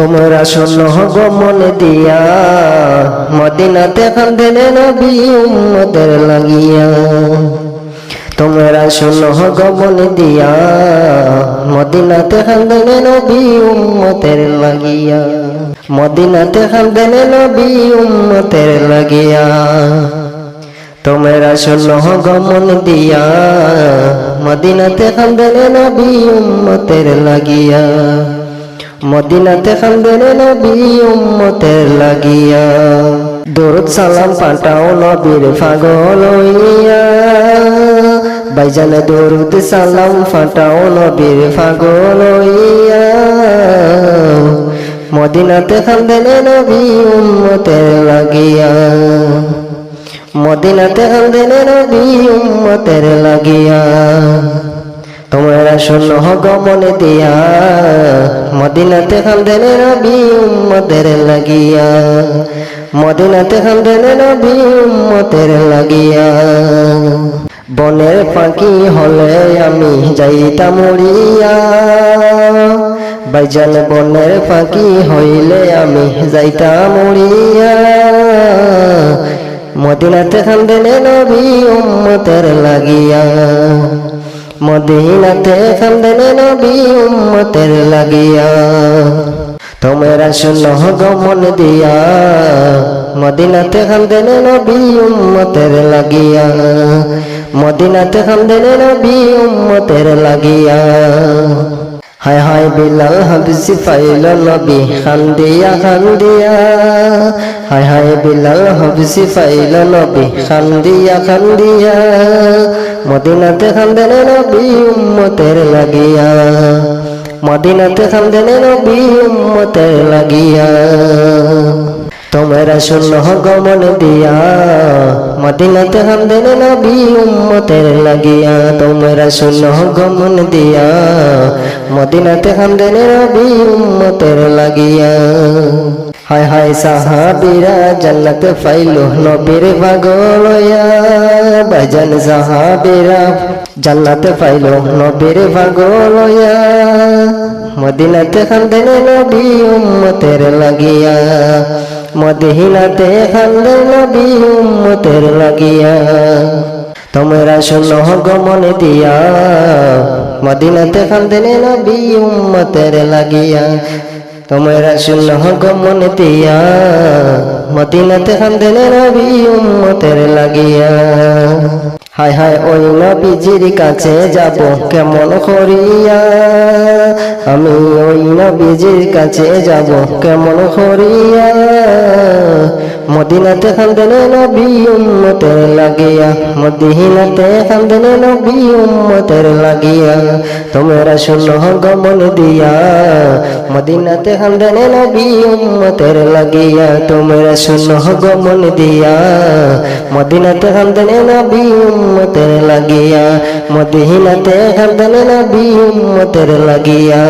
তোমরা শোনো গো মনে দিয়া। মদিনাতে কান্দেনে নবী উম্মতের লাগিয়া। তোমরা শোনো গো মনে দিয়া। মদিনাতে কান্দেনে নবী উম্মতের লাগিয়া। মদিনাতে কান্দেনে নবী উম্মতের লাগিয়া। তোমরা শোনো গো মনে দিয়া। মদিনাতে কান্দেনে নবী উম্মতের লাগিয়া। মদিনাতে কান্দেন নবী উম্মতের লাগিয়া। দরুদ সালাম পাঠাও নবীর পাগল হইয়া। বাইজানে দরুদ সালাম পাঠাও নবীর পাগল হইয়া। মদিনাতে কান্দেন নবী উম্মতের লাগিয়া। মদিনাতে কান্দেন নবী উম্মতের লাগিয়া। তোমরা শোনো গমনে দিয়া। মদিনাতে খান্দেনে নবী উম্মতের লাগিয়া। মদিনাতে খান্দেনে নবী উম্মতের লাগিয়া। বনের পাখি হলে আমি যাইতাম উড়িয়া। বাইজান বনের পাখি হইলে আমি যাইতাম উড়িয়া। মদিনাতে খান্দেনে নবী উম্মতের লাগিয়া। মদিনাতে কান্দেনে নবী উম্মতের লাগিয়া। তোমরা শুনো গমন দিয়া, মদিনাতে কান্দেনে নবী উম্মতের লাগিয়া। মদিনাতে কান্দেনে নবী উম্মতের লাগিয়া। হায় হায় বিলাল হাবসি ফাইল নবী, খান্দিয়া খান্দিয়া। হায় হায় বিলাল হাবসি ফাইল নবী, খান্দিয়া খান্দিয়া। মদিনাতে খান্দেন নবী উম্মতের লাগিয়া। মদিনাতে খান্দেন নবী উম্মতের লাগিয়া। তোমরা শূন্য গমন দিয়া, মদিনাতে খান্দেনে নবী উম্মতের লাগিয়া, তোমরা শূন্য গমন দিয়া, মদিনাতে খান্দেনে নবী উম্মতের লাগিয়া। হায় হায় সাহাবিরা, জান্নাত পাইলো নবীর পাগলয়া বাজান সাহাবিরা, জান্নাত পাইলো নবীর পাগলয়া মদিনাতে খান্দেনে নবী উম্মতের লাগিয়া। মদিনাতে খান্দে নবী উম্মতের লাগিয়া। তোমরা শোনো গমন দিয়া। মদিনাতে খান্দেনে নবী উম্মতের লাগিয়া। তোমরা শূন্য গমন দিয়া। মদিনাতে খান্দেনে নবী উম্মতের লাগিয়া। হায় হায় ওই নবীজির কাছে যাব কেমন করিয়া? আমি ওই নবীজির কাছে যাব কেমন করিয়া? মদিনাতে খান্দেনে নবী উম্মতের লাগিয়া, মদিনাতে খান্দেনে নবী উম্মতের লাগিয়া, তোমরা শূন্য গমন দিয়া, মদিনাতে খান্দেনে নবী উম্মতের লাগিয়া, তোমরা শূন্য গমন দিয়া, মদিনাতে খান্দেনে নবী উম্মতের লাগিয়া, মদিনাতে খান্দেনে নবী উম্মতের লাগিয়া।